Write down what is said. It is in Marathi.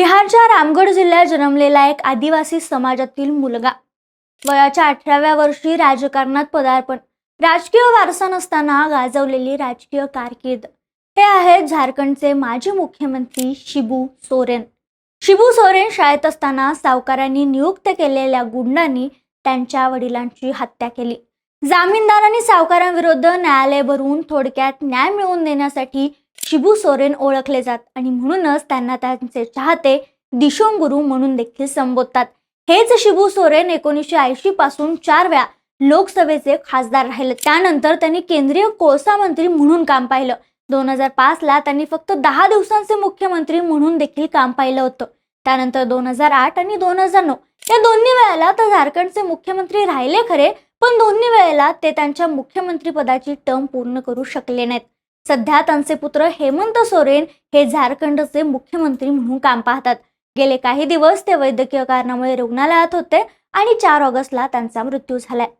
बिहारच्या रामगड जिल्ह्यात जन्मलेला एक आदिवासी समाजातील मुलगा. वयाच्या अठराव्या वर्षी राजकारणात पदार्पण. राजकीय वारसा नसताना गाजवलेली राजकीय कारकीर्द. हे आहेत झारखंडचे माजी मुख्यमंत्री शिबू सोरेन. शिबू सोरेन शाळेत असताना सावकारांनी नियुक्त केलेल्या गुंडांनी त्यांच्या वडिलांची हत्या केली. जामीनदारांनी सावकारांविरुद्ध न्यायालय भरून थोडक्यात न्याय मिळवून देण्यासाठी शिबू सोरेन ओळखले जात आणि म्हणूनच त्यांना त्यांचे चाहते दिशोंगुरू म्हणून देखील संबोधतात. हेच शिबू सोरेन एकोणीसशे ऐंशी पासून चार वेळा लोकसभेचे खासदार राहिले. त्यानंतर त्यांनी केंद्रीय कोळसा मंत्री म्हणून काम पाहिलं. दोन हजार पाच ला त्यांनी फक्त दहा दिवसांचे मुख्यमंत्री म्हणून देखील काम पाहिलं होतं. त्यानंतर दोन हजार आठ आणि दोन हजार नऊ या दोन्ही वेळेला तर झारखंडचे मुख्यमंत्री राहिले खरे पण दोन्ही वेळेला ते त्यांच्या मुख्यमंत्री पदाची टर्म पूर्ण करू शकले नाहीत. सध्या त्यांचे पुत्र हेमंत सोरेन हे झारखंडचे मुख्यमंत्री म्हणून काम पाहतात. गेले काही दिवस ते वैद्यकीय कारणामुळे रुग्णालयात होते आणि चार ऑगस्टला त्यांचा मृत्यू झालाय.